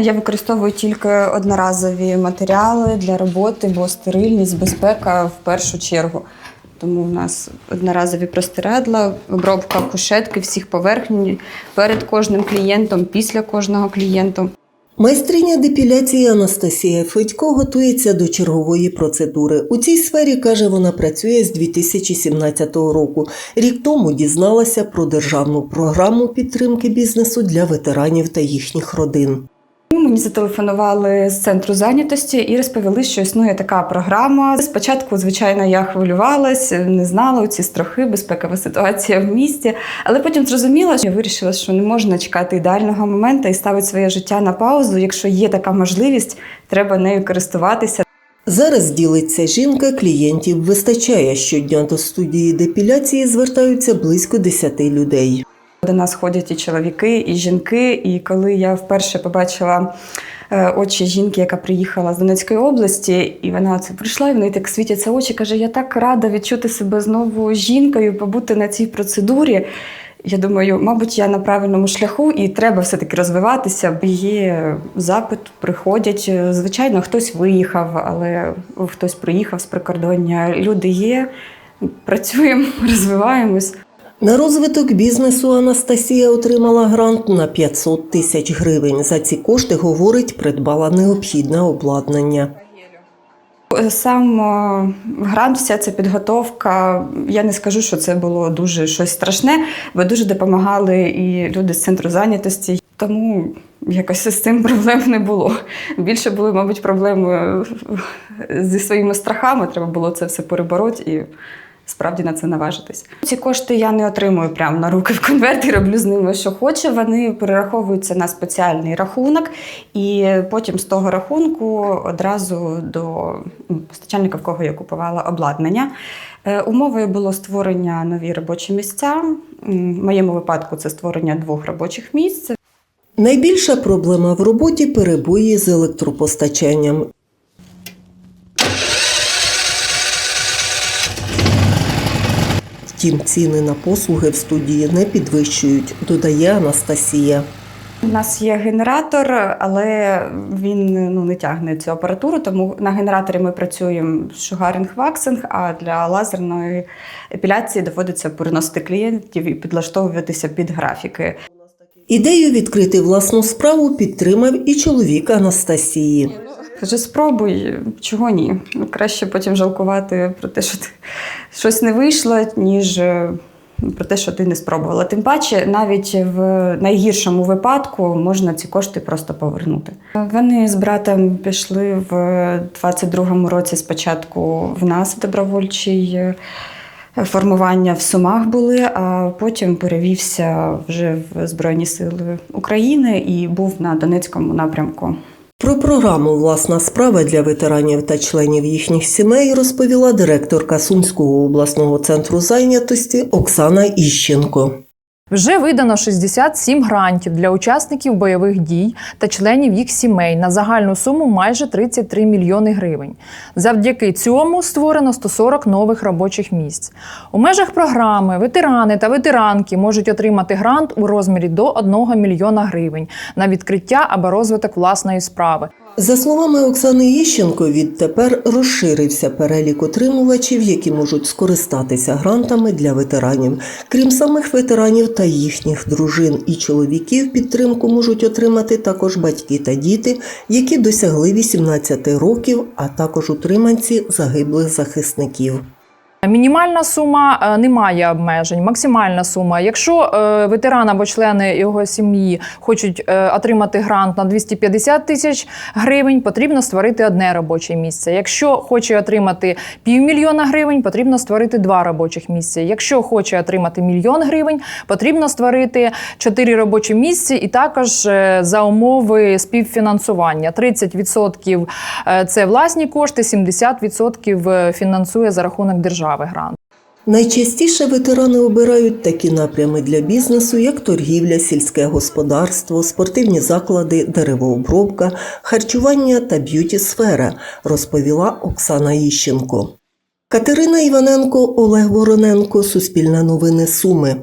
Я використовую тільки одноразові матеріали для роботи, бо стерильність, безпека в першу чергу. Тому у нас одноразові простирадла, обробка кушетки всіх поверхень перед кожним клієнтом, після кожного клієнта. Майстриня депіляції Анастасія Федько готується до чергової процедури. У цій сфері каже, вона працює з 2017 року. Рік тому дізналася про державну програму підтримки бізнесу для ветеранів та їхніх родин. Мені зателефонували з центру зайнятості і розповіли, що існує така програма. Спочатку, звичайно, я хвилювалась, не знала ці страхи, безпекова ситуація в місті. Але потім зрозуміла, що я вирішила, що не можна чекати ідеального моменту і ставити своє життя на паузу. Якщо є така можливість, треба нею користуватися. Зараз ділиться жінка, клієнтів вистачає. Щодня до студії депіляції звертаються близько 10 людей. До нас ходять і чоловіки, і жінки. І коли я вперше побачила е, очі жінки, яка приїхала з Донецької області, і вона це прийшла, і в неї так світяться очі. каже: Я так рада відчути себе знову жінкою, побути на цій процедурі. Я думаю, мабуть, я на правильному шляху і треба все-таки розвиватися. Є запит, приходять. Звичайно, хтось виїхав, але хтось приїхав з прикордоння. Люди є, працюємо, розвиваємось. На розвиток бізнесу Анастасія отримала грант на 500 тисяч гривень. За ці кошти, говорить, придбала необхідне обладнання. Сам е, грант, вся ця підготовка. Я не скажу, що це було дуже щось страшне, бо дуже допомагали і люди з центру зайнятості. Тому якось з цим проблем не було. Більше були, мабуть, проблеми зі своїми страхами. Треба було це все перебороти і справді на це наважитись. Ці кошти я не отримую прямо на руки в конверті, роблю з ними, що хочу. Вони перераховуються на спеціальний рахунок, і потім з того рахунку одразу до постачальника, в кого я купувала обладнання. Е, Умовою було створення нові робочі місця. В моєму випадку це створення двох робочих місць. Найбільша проблема в роботі перебої з електропостачанням. Втім, ціни на послуги в студії не підвищують, додає Анастасія. У нас є генератор, але він ну, не тягне цю апаратуру, тому на генераторі ми працюємо шугаринг-ваксинг, а для лазерної епіляції доводиться переносити клієнтів і підлаштовуватися під графіки. Ідею відкрити власну справу підтримав і чоловік Анастасії. Каже, спробуй, чого ні. Ну, Краще потім жалкувати про те, що ти щось не вийшло, ніж е, про те, що ти не спробувала. Тим паче, навіть в найгіршому випадку можна ці кошти просто повернути. Вони з братом пішли в 22-му році спочатку в нас в добровольчий. е, Формування в Сумах були, а потім перевівся вже в Збройні Сили України і був на Донецькому напрямку. Про програму Власна справа для ветеранів та членів їхніх сімей розповіла директорка Сумського обласного центру зайнятості Оксана Іщенко. Вже видано 67 грантів для учасників бойових дій та членів їх сімей на загальну суму майже 33 мільйони гривень. Завдяки цьому створено 140 нових робочих місць. У межах програми ветерани та ветеранки можуть отримати грант у розмірі до 1 мільйона гривень на відкриття або розвиток власної справи. За словами Оксани Іщенко, відтепер розширився перелік отримувачів, які можуть скористатися грантами для ветеранів. Крім самих ветеранів та їхніх дружин і чоловіків, підтримку можуть отримати також батьки та діти, які досягли 18 років, а також утриманці загиблих захисників. Мінімальна сума е, не має обмежень, максимальна сума. Якщо е, ветеран або члени його сім'ї хочуть е, отримати грант на 250 тисяч гривень, потрібно створити одне робоче місце. Якщо хоче отримати півмільйона гривень, потрібно створити два робочих місця. Якщо хоче отримати мільйон гривень, потрібно створити чотири робочі місця і також за умови співфінансування. 30% – це власні кошти, 70% фінансує за рахунок держави грант. Найчастіше ветерани обирають такі напрями для бізнесу, як торгівля, сільське господарство, спортивні заклади, деревообробка, харчування та б'юті-сфера, розповіла Оксана Іщенко. Катерина Іваненко, Олег Вороненко, Суспільне новини Суми.